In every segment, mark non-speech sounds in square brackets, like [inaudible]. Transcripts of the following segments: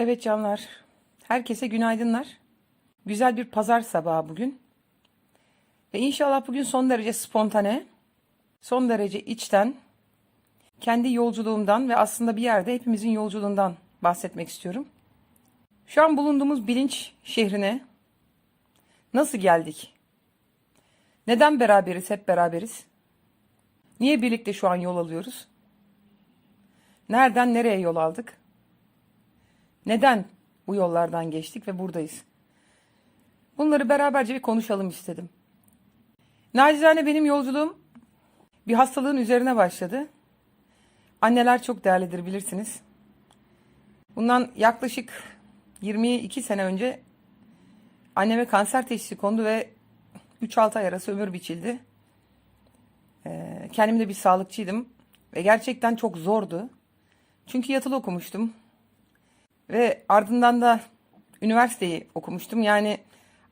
Evet canlar. Herkese günaydınlar. Güzel bir pazar sabahı bugün. Ve inşallah bugün son derece spontane, son derece içten, kendi yolculuğumdan ve aslında bir yerde hepimizin yolculuğundan bahsetmek istiyorum. Şu an bulunduğumuz bilinç şehrine nasıl geldik? Neden beraberiz, hep beraberiz? Niye birlikte şu an yol alıyoruz? Nereden nereye yol aldık? Neden bu yollardan geçtik ve buradayız? Bunları beraberce bir konuşalım istedim. Nacizane benim yolculuğum bir hastalığın üzerine başladı. Anneler çok değerlidir bilirsiniz. Bundan yaklaşık 22 sene önce anneme kanser teşhisi kondu ve 3-6 ay arası ömür biçildi. Ee, kendim de bir sağlıkçıydım ve gerçekten çok zordu. Çünkü yatılı okumuştum. Ve ardından da üniversiteyi okumuştum. Yani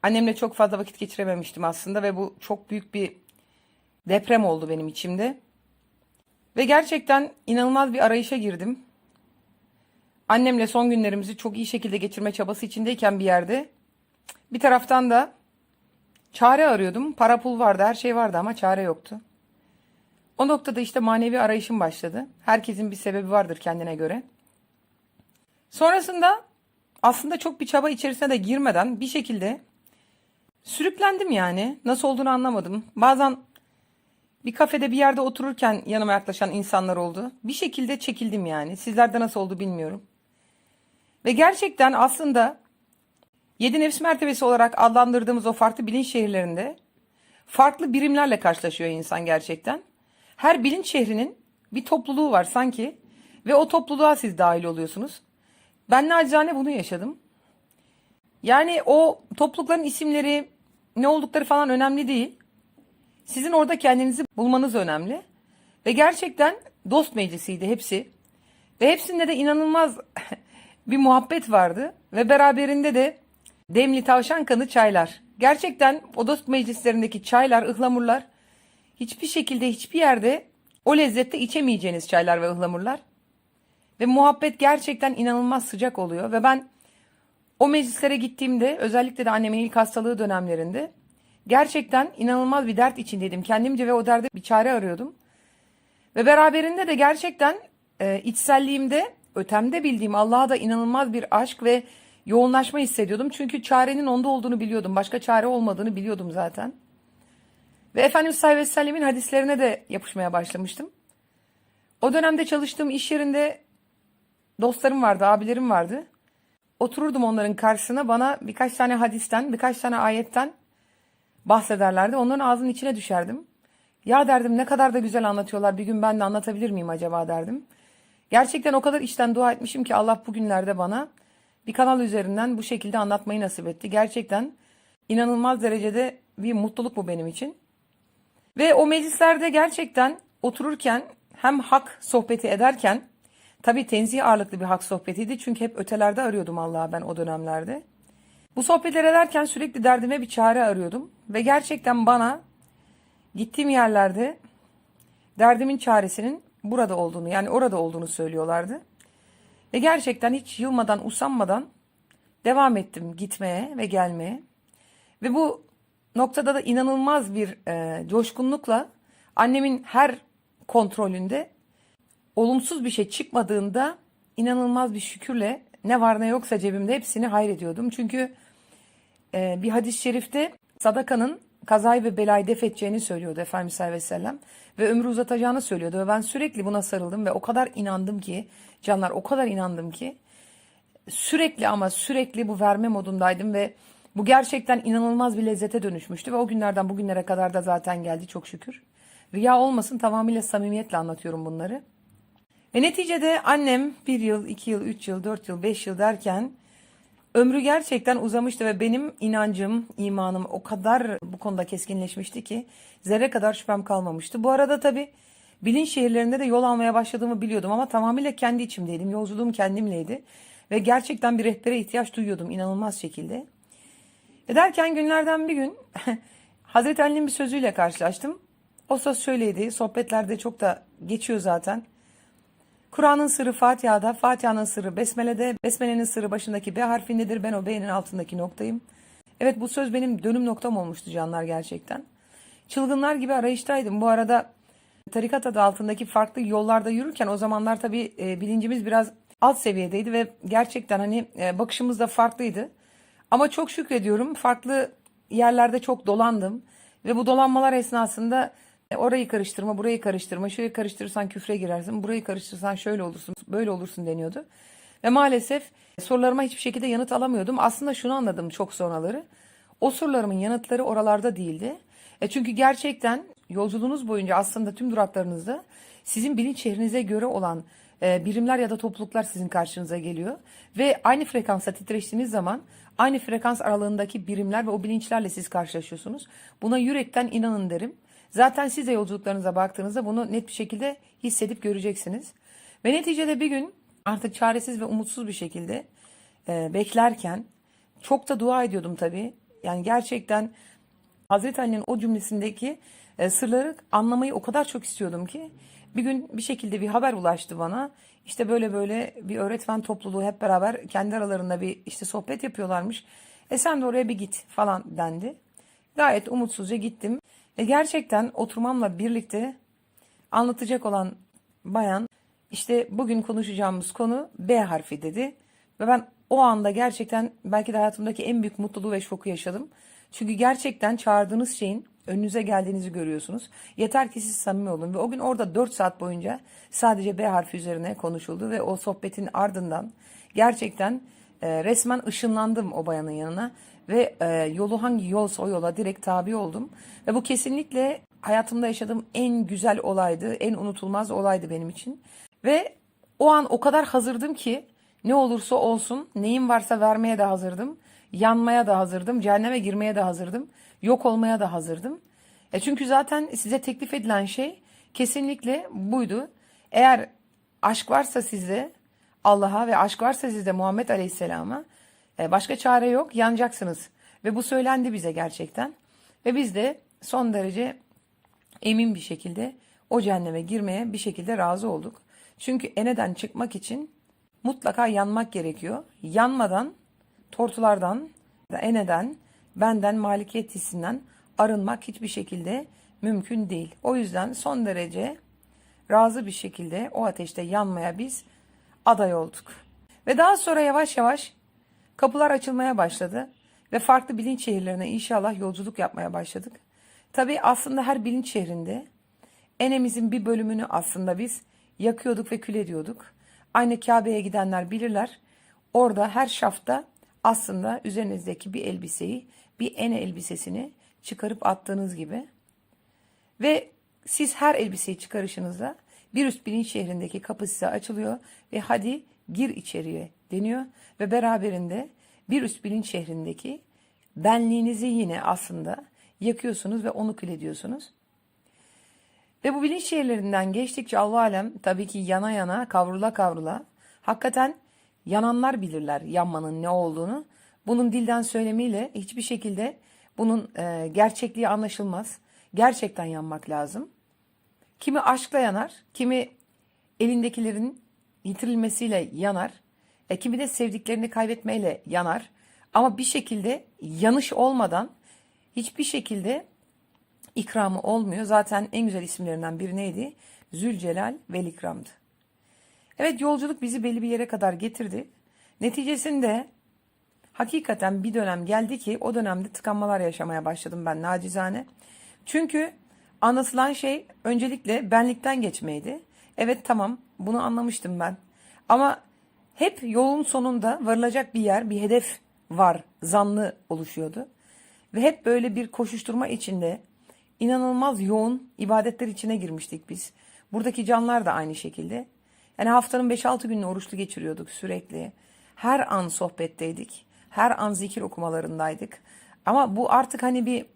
annemle çok fazla vakit geçirememiştim aslında ve bu çok büyük bir deprem oldu benim içimde. Ve gerçekten inanılmaz bir arayışa girdim. Annemle son günlerimizi çok iyi şekilde geçirme çabası içindeyken bir yerde bir taraftan da çare arıyordum. Para pul vardı, her şey vardı ama çare yoktu. O noktada işte manevi arayışım başladı. Herkesin bir sebebi vardır kendine göre. Sonrasında aslında çok bir çaba içerisine de girmeden bir şekilde sürüklendim yani. Nasıl olduğunu anlamadım. Bazen bir kafede bir yerde otururken yanıma yaklaşan insanlar oldu. Bir şekilde çekildim yani. Sizlerde nasıl oldu bilmiyorum. Ve gerçekten aslında yedi nefs mertebesi olarak adlandırdığımız o farklı bilinç şehirlerinde farklı birimlerle karşılaşıyor insan gerçekten. Her bilinç şehrinin bir topluluğu var sanki ve o topluluğa siz dahil oluyorsunuz. Ben nacizane bunu yaşadım. Yani o toplulukların isimleri ne oldukları falan önemli değil. Sizin orada kendinizi bulmanız önemli. Ve gerçekten dost meclisiydi hepsi. Ve hepsinde de inanılmaz [laughs] bir muhabbet vardı. Ve beraberinde de demli tavşan kanı çaylar. Gerçekten o dost meclislerindeki çaylar, ıhlamurlar hiçbir şekilde hiçbir yerde o lezzette içemeyeceğiniz çaylar ve ıhlamurlar. Ve muhabbet gerçekten inanılmaz sıcak oluyor. Ve ben o meclislere gittiğimde özellikle de annemin ilk hastalığı dönemlerinde gerçekten inanılmaz bir dert içindeydim. Kendimce ve o derde bir çare arıyordum. Ve beraberinde de gerçekten e, içselliğimde, ötemde bildiğim Allah'a da inanılmaz bir aşk ve yoğunlaşma hissediyordum. Çünkü çarenin onda olduğunu biliyordum. Başka çare olmadığını biliyordum zaten. Ve Efendimiz sallallahu aleyhi ve sellemin hadislerine de yapışmaya başlamıştım. O dönemde çalıştığım iş yerinde dostlarım vardı, abilerim vardı. Otururdum onların karşısına bana birkaç tane hadisten, birkaç tane ayetten bahsederlerdi. Onların ağzının içine düşerdim. Ya derdim ne kadar da güzel anlatıyorlar. Bir gün ben de anlatabilir miyim acaba derdim. Gerçekten o kadar içten dua etmişim ki Allah bugünlerde bana bir kanal üzerinden bu şekilde anlatmayı nasip etti. Gerçekten inanılmaz derecede bir mutluluk bu benim için. Ve o meclislerde gerçekten otururken hem hak sohbeti ederken tabii tenzih ağırlıklı bir hak sohbetiydi. Çünkü hep ötelerde arıyordum Allah'a ben o dönemlerde. Bu sohbetler ederken sürekli derdime bir çare arıyordum. Ve gerçekten bana gittiğim yerlerde derdimin çaresinin burada olduğunu yani orada olduğunu söylüyorlardı. Ve gerçekten hiç yılmadan usanmadan devam ettim gitmeye ve gelmeye. Ve bu noktada da inanılmaz bir e, coşkunlukla annemin her kontrolünde olumsuz bir şey çıkmadığında inanılmaz bir şükürle ne var ne yoksa cebimde hepsini hayrediyordum. Çünkü e, bir hadis-i şerifte sadakanın kazayı ve belayı def edeceğini söylüyordu Efendimiz sallallahu aleyhi ve sellem. Ve ömrü uzatacağını söylüyordu. Ve ben sürekli buna sarıldım ve o kadar inandım ki canlar o kadar inandım ki sürekli ama sürekli bu verme modundaydım ve bu gerçekten inanılmaz bir lezzete dönüşmüştü ve o günlerden bugünlere kadar da zaten geldi çok şükür. Riya olmasın tamamıyla samimiyetle anlatıyorum bunları. Ve neticede annem bir yıl, iki yıl, üç yıl, dört yıl, beş yıl derken ömrü gerçekten uzamıştı ve benim inancım, imanım o kadar bu konuda keskinleşmişti ki zerre kadar şüphem kalmamıştı. Bu arada tabii bilinç şehirlerinde de yol almaya başladığımı biliyordum ama tamamıyla kendi içimdeydim. Yolculuğum kendimleydi ve gerçekten bir rehbere ihtiyaç duyuyordum inanılmaz şekilde. E derken günlerden bir gün [laughs] Hazreti Ali'nin bir sözüyle karşılaştım. O söz şöyleydi, sohbetlerde çok da geçiyor zaten. Kur'an'ın sırrı Fatiha'da, Fatiha'nın sırrı Besmele'de, Besmele'nin sırrı başındaki B harfindedir. Ben o B'nin altındaki noktayım. Evet bu söz benim dönüm noktam olmuştu canlar gerçekten. Çılgınlar gibi arayıştaydım. Bu arada tarikat adı altındaki farklı yollarda yürürken o zamanlar tabii e, bilincimiz biraz alt seviyedeydi ve gerçekten hani e, bakışımız da farklıydı. Ama çok şükrediyorum farklı yerlerde çok dolandım ve bu dolanmalar esnasında orayı karıştırma, burayı karıştırma, şurayı karıştırırsan küfre girersin, burayı karıştırırsan şöyle olursun, böyle olursun deniyordu. Ve maalesef sorularıma hiçbir şekilde yanıt alamıyordum. Aslında şunu anladım çok sonraları. O sorularımın yanıtları oralarda değildi. E çünkü gerçekten yolculuğunuz boyunca aslında tüm duraklarınızda sizin bilinç şehrinize göre olan e, birimler ya da topluluklar sizin karşınıza geliyor. Ve aynı frekansa titreştiğiniz zaman aynı frekans aralığındaki birimler ve o bilinçlerle siz karşılaşıyorsunuz. Buna yürekten inanın derim. Zaten siz de yolculuklarınıza baktığınızda bunu net bir şekilde hissedip göreceksiniz. Ve neticede bir gün artık çaresiz ve umutsuz bir şekilde e, beklerken çok da dua ediyordum tabii. Yani gerçekten Hazreti Ali'nin o cümlesindeki e, sırları anlamayı o kadar çok istiyordum ki bir gün bir şekilde bir haber ulaştı bana. İşte böyle böyle bir öğretmen topluluğu hep beraber kendi aralarında bir işte sohbet yapıyorlarmış. E sen de oraya bir git falan dendi. Gayet umutsuzca gittim. Ve gerçekten oturmamla birlikte anlatacak olan bayan işte bugün konuşacağımız konu B harfi dedi. Ve ben o anda gerçekten belki de hayatımdaki en büyük mutluluğu ve şoku yaşadım. Çünkü gerçekten çağırdığınız şeyin önünüze geldiğinizi görüyorsunuz. Yeter ki siz samimi olun. Ve o gün orada 4 saat boyunca sadece B harfi üzerine konuşuldu. Ve o sohbetin ardından gerçekten e, resmen ışınlandım o bayanın yanına. Ve e, yolu hangi yolsa o yola direkt tabi oldum. Ve bu kesinlikle hayatımda yaşadığım en güzel olaydı. En unutulmaz olaydı benim için. Ve o an o kadar hazırdım ki ne olursa olsun neyim varsa vermeye de hazırdım. Yanmaya da hazırdım. Cehenneme girmeye de hazırdım. Yok olmaya da hazırdım. E çünkü zaten size teklif edilen şey kesinlikle buydu. Eğer aşk varsa sizde Allah'a ve aşk varsa sizde Muhammed Aleyhisselam'a başka çare yok yanacaksınız. Ve bu söylendi bize gerçekten. Ve biz de son derece emin bir şekilde o cehenneme girmeye bir şekilde razı olduk. Çünkü eneden çıkmak için mutlaka yanmak gerekiyor. Yanmadan tortulardan, eneden, benden, malikiyet hissinden arınmak hiçbir şekilde mümkün değil. O yüzden son derece razı bir şekilde o ateşte yanmaya biz aday olduk. Ve daha sonra yavaş yavaş kapılar açılmaya başladı ve farklı bilinç şehirlerine inşallah yolculuk yapmaya başladık. Tabii aslında her bilinç şehrinde enemizin bir bölümünü aslında biz yakıyorduk ve kül ediyorduk. Aynı Kabe'ye gidenler bilirler. Orada her şafta aslında üzerinizdeki bir elbiseyi, bir ene elbisesini çıkarıp attığınız gibi ve siz her elbiseyi çıkarışınızda bir üst bilinç şehrindeki kapı size açılıyor ve hadi gir içeriye deniyor ve beraberinde bir üst bilinç şehrindeki benliğinizi yine aslında yakıyorsunuz ve onu kül ediyorsunuz. Ve bu bilinç şehirlerinden geçtikçe Allah alem tabii ki yana yana kavrula kavrula hakikaten yananlar bilirler yanmanın ne olduğunu. Bunun dilden söylemiyle hiçbir şekilde bunun e, gerçekliği anlaşılmaz. Gerçekten yanmak lazım. Kimi aşkla yanar, kimi elindekilerin yitirilmesiyle yanar, e, kimi de sevdiklerini kaybetmeyle yanar. Ama bir şekilde yanış olmadan hiçbir şekilde ikramı olmuyor. Zaten en güzel isimlerinden biri neydi? Zülcelal ve İkram'dı. Evet yolculuk bizi belli bir yere kadar getirdi. Neticesinde hakikaten bir dönem geldi ki o dönemde tıkanmalar yaşamaya başladım ben nacizane. Çünkü anlatılan şey öncelikle benlikten geçmeydi. Evet tamam bunu anlamıştım ben. Ama hep yolun sonunda varılacak bir yer, bir hedef var zanlı oluşuyordu. Ve hep böyle bir koşuşturma içinde inanılmaz yoğun ibadetler içine girmiştik biz. Buradaki canlar da aynı şekilde. Yani haftanın 5-6 gününü oruçlu geçiriyorduk sürekli. Her an sohbetteydik. Her an zikir okumalarındaydık. Ama bu artık hani bir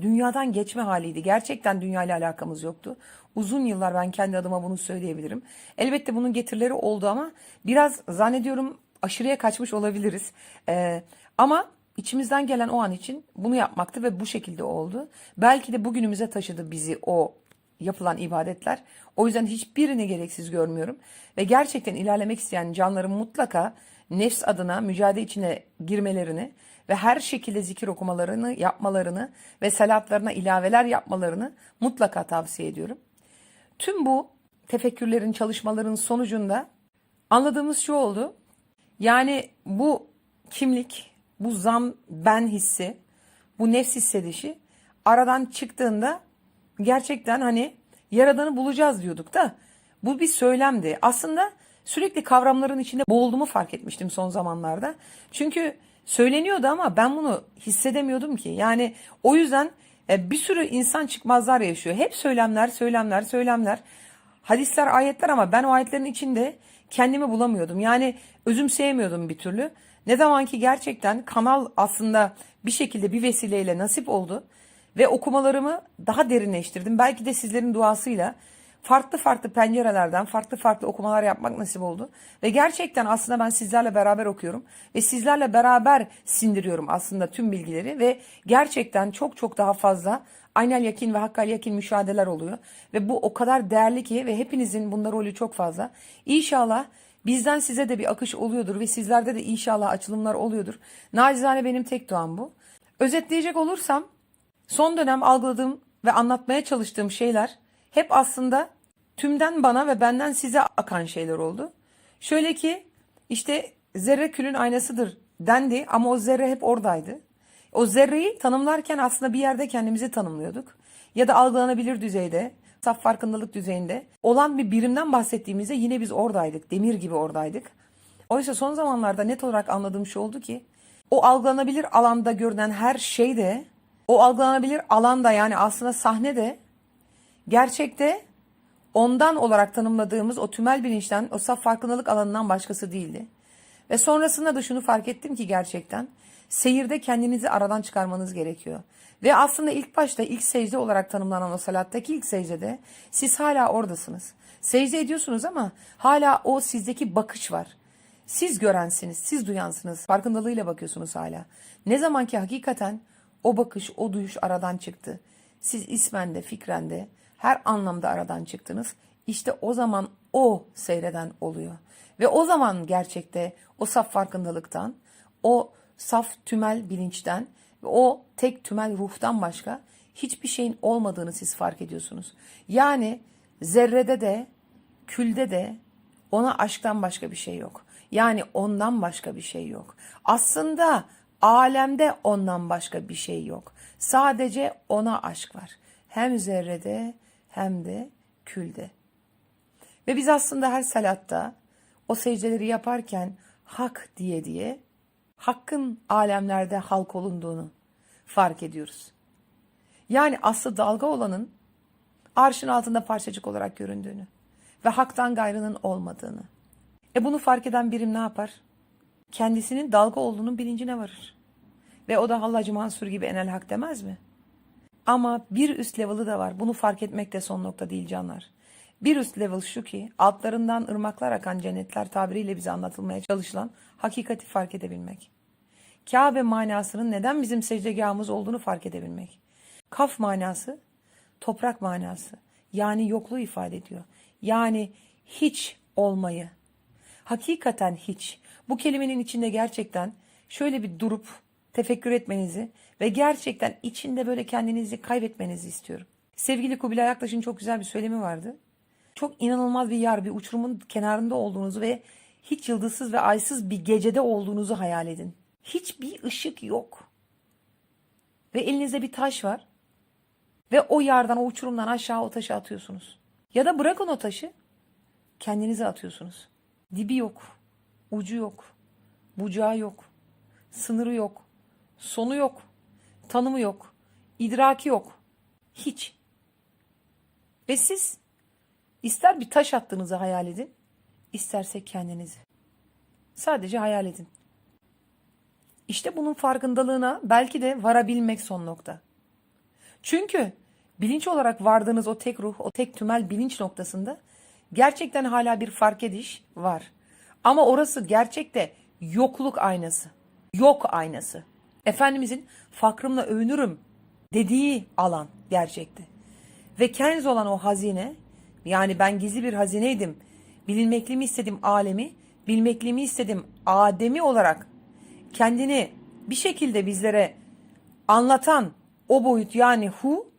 dünyadan geçme haliydi. Gerçekten dünya ile alakamız yoktu. Uzun yıllar ben kendi adıma bunu söyleyebilirim. Elbette bunun getirileri oldu ama biraz zannediyorum aşırıya kaçmış olabiliriz. Ee, ama içimizden gelen o an için bunu yapmaktı ve bu şekilde oldu. Belki de bugünümüze taşıdı bizi o yapılan ibadetler. O yüzden hiçbirini gereksiz görmüyorum. Ve gerçekten ilerlemek isteyen canların mutlaka nefs adına mücadele içine girmelerini ve her şekilde zikir okumalarını yapmalarını ve salatlarına ilaveler yapmalarını mutlaka tavsiye ediyorum. Tüm bu tefekkürlerin, çalışmaların sonucunda anladığımız şu oldu. Yani bu kimlik, bu zam ben hissi, bu nefs hissedişi aradan çıktığında gerçekten hani yaradanı bulacağız diyorduk da bu bir söylemdi. Aslında sürekli kavramların içinde boğulduğumu fark etmiştim son zamanlarda. Çünkü söyleniyordu ama ben bunu hissedemiyordum ki. Yani o yüzden e, bir sürü insan çıkmazlar yaşıyor. Hep söylemler, söylemler, söylemler. Hadisler, ayetler ama ben o ayetlerin içinde kendimi bulamıyordum. Yani özümseyemiyordum bir türlü. Ne zaman ki gerçekten kanal aslında bir şekilde bir vesileyle nasip oldu ve okumalarımı daha derinleştirdim. Belki de sizlerin duasıyla farklı farklı pencerelerden farklı farklı okumalar yapmak nasip oldu. Ve gerçekten aslında ben sizlerle beraber okuyorum ve sizlerle beraber sindiriyorum aslında tüm bilgileri ve gerçekten çok çok daha fazla aynel yakin ve hakkal yakin müşahedeler oluyor. Ve bu o kadar değerli ki ve hepinizin bunda rolü çok fazla. İnşallah bizden size de bir akış oluyordur ve sizlerde de inşallah açılımlar oluyordur. Nacizane benim tek duam bu. Özetleyecek olursam son dönem algıladığım ve anlatmaya çalıştığım şeyler hep aslında tümden bana ve benden size akan şeyler oldu. Şöyle ki işte zerre külün aynasıdır dendi ama o zerre hep oradaydı. O zerreyi tanımlarken aslında bir yerde kendimizi tanımlıyorduk. Ya da algılanabilir düzeyde, saf farkındalık düzeyinde olan bir birimden bahsettiğimizde yine biz oradaydık. Demir gibi oradaydık. Oysa son zamanlarda net olarak anladığım şey oldu ki o algılanabilir alanda görünen her şey de o algılanabilir alanda yani aslında sahne de gerçekte ondan olarak tanımladığımız o tümel bilinçten, o saf farkındalık alanından başkası değildi. Ve sonrasında da şunu fark ettim ki gerçekten seyirde kendinizi aradan çıkarmanız gerekiyor. Ve aslında ilk başta ilk secde olarak tanımlanan o salattaki ilk secdede siz hala oradasınız. Secde ediyorsunuz ama hala o sizdeki bakış var. Siz görensiniz, siz duyansınız. Farkındalığıyla bakıyorsunuz hala. Ne zaman ki hakikaten o bakış, o duyuş aradan çıktı. Siz ismen de, fikren de, her anlamda aradan çıktınız. İşte o zaman o seyreden oluyor. Ve o zaman gerçekte o saf farkındalıktan, o saf tümel bilinçten ve o tek tümel ruhtan başka hiçbir şeyin olmadığını siz fark ediyorsunuz. Yani zerrede de, külde de ona aşktan başka bir şey yok. Yani ondan başka bir şey yok. Aslında alemde ondan başka bir şey yok. Sadece ona aşk var. Hem zerrede hem de külde. Ve biz aslında her salatta o secdeleri yaparken hak diye diye hakkın alemlerde halk olunduğunu fark ediyoruz. Yani aslı dalga olanın arşın altında parçacık olarak göründüğünü ve haktan gayrının olmadığını. E bunu fark eden birim ne yapar? Kendisinin dalga olduğunun bilincine varır. Ve o da Hallacı Mansur gibi enel hak demez mi? Ama bir üst level'ı da var. Bunu fark etmek de son nokta değil canlar. Bir üst level şu ki altlarından ırmaklar akan cennetler tabiriyle bize anlatılmaya çalışılan hakikati fark edebilmek. Kabe manasının neden bizim secdegahımız olduğunu fark edebilmek. Kaf manası toprak manası yani yokluğu ifade ediyor. Yani hiç olmayı. Hakikaten hiç. Bu kelimenin içinde gerçekten şöyle bir durup tefekkür etmenizi ve gerçekten içinde böyle kendinizi kaybetmenizi istiyorum. Sevgili Kubilay Aktaş'ın çok güzel bir söylemi vardı. Çok inanılmaz bir yer, bir uçurumun kenarında olduğunuzu ve hiç yıldızsız ve aysız bir gecede olduğunuzu hayal edin. Hiçbir ışık yok. Ve elinizde bir taş var. Ve o yerden, o uçurumdan aşağı o taşı atıyorsunuz. Ya da bırakın o taşı, kendinize atıyorsunuz. Dibi yok, ucu yok, bucağı yok, sınırı yok, sonu yok, tanımı yok, idraki yok. Hiç. Ve siz ister bir taş attığınızı hayal edin, isterse kendinizi. Sadece hayal edin. İşte bunun farkındalığına belki de varabilmek son nokta. Çünkü bilinç olarak vardığınız o tek ruh, o tek tümel bilinç noktasında gerçekten hala bir fark ediş var. Ama orası gerçekte yokluk aynası. Yok aynası. Efendimizin fakrımla övünürüm dediği alan gerçekte. Ve kenz olan o hazine yani ben gizli bir hazineydim. Bilinmekli mi istedim alemi, bilmekli mi istedim Adem'i olarak kendini bir şekilde bizlere anlatan o boyut yani hu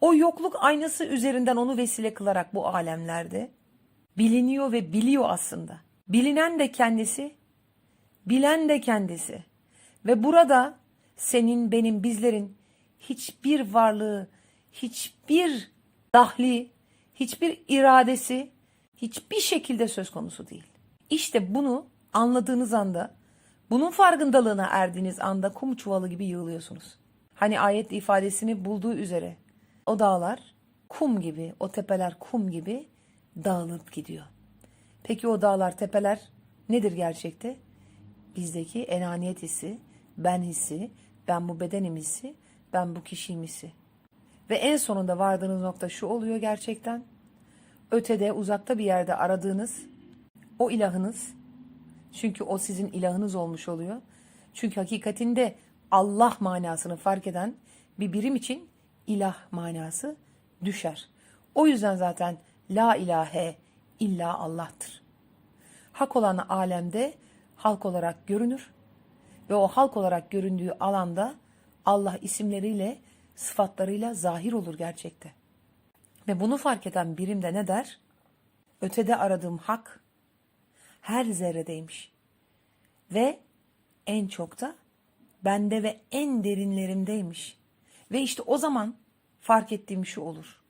o yokluk aynası üzerinden onu vesile kılarak bu alemlerde biliniyor ve biliyor aslında. Bilinen de kendisi, bilen de kendisi. Ve burada senin, benim, bizlerin hiçbir varlığı, hiçbir dahli, hiçbir iradesi hiçbir şekilde söz konusu değil. İşte bunu anladığınız anda, bunun farkındalığına erdiğiniz anda kum çuvalı gibi yığılıyorsunuz. Hani ayet ifadesini bulduğu üzere o dağlar kum gibi, o tepeler kum gibi dağılıp gidiyor. Peki o dağlar, tepeler nedir gerçekte? Bizdeki enaniyet hissi, ben hissi, ben bu bedenim hissi, ben bu kişiyim hissi. Ve en sonunda vardığınız nokta şu oluyor gerçekten. Ötede, uzakta bir yerde aradığınız o ilahınız, çünkü o sizin ilahınız olmuş oluyor. Çünkü hakikatinde Allah manasını fark eden bir birim için ilah manası düşer. O yüzden zaten la ilahe illa Allah'tır. Hak olan alemde halk olarak görünür ve o halk olarak göründüğü alanda Allah isimleriyle, sıfatlarıyla zahir olur gerçekte. Ve bunu fark eden birim de ne der? Ötede aradığım hak her zerredeymiş. Ve en çok da bende ve en derinlerimdeymiş. Ve işte o zaman fark ettiğim şu olur.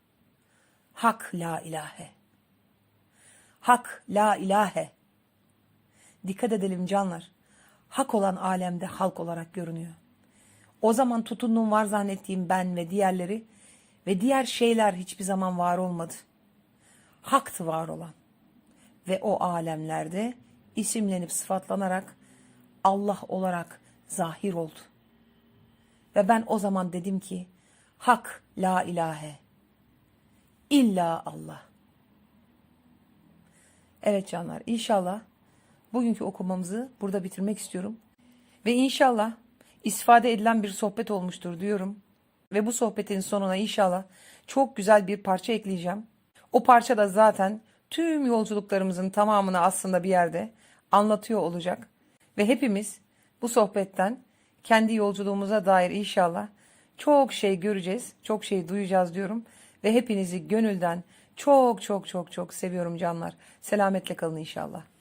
Hak la ilahe. Hak la ilahe. Dikkat edelim canlar. Hak olan alemde halk olarak görünüyor. O zaman tutunduğum var zannettiğim ben ve diğerleri ve diğer şeyler hiçbir zaman var olmadı. Haktı var olan. Ve o alemlerde isimlenip sıfatlanarak Allah olarak zahir oldu. Ve ben o zaman dedim ki hak la ilahe illa Allah. Evet canlar inşallah bugünkü okumamızı burada bitirmek istiyorum. Ve inşallah istifade edilen bir sohbet olmuştur diyorum. Ve bu sohbetin sonuna inşallah çok güzel bir parça ekleyeceğim. O parça da zaten tüm yolculuklarımızın tamamını aslında bir yerde anlatıyor olacak. Ve hepimiz bu sohbetten kendi yolculuğumuza dair inşallah çok şey göreceğiz, çok şey duyacağız diyorum. Ve hepinizi gönülden çok çok çok çok seviyorum canlar. Selametle kalın inşallah.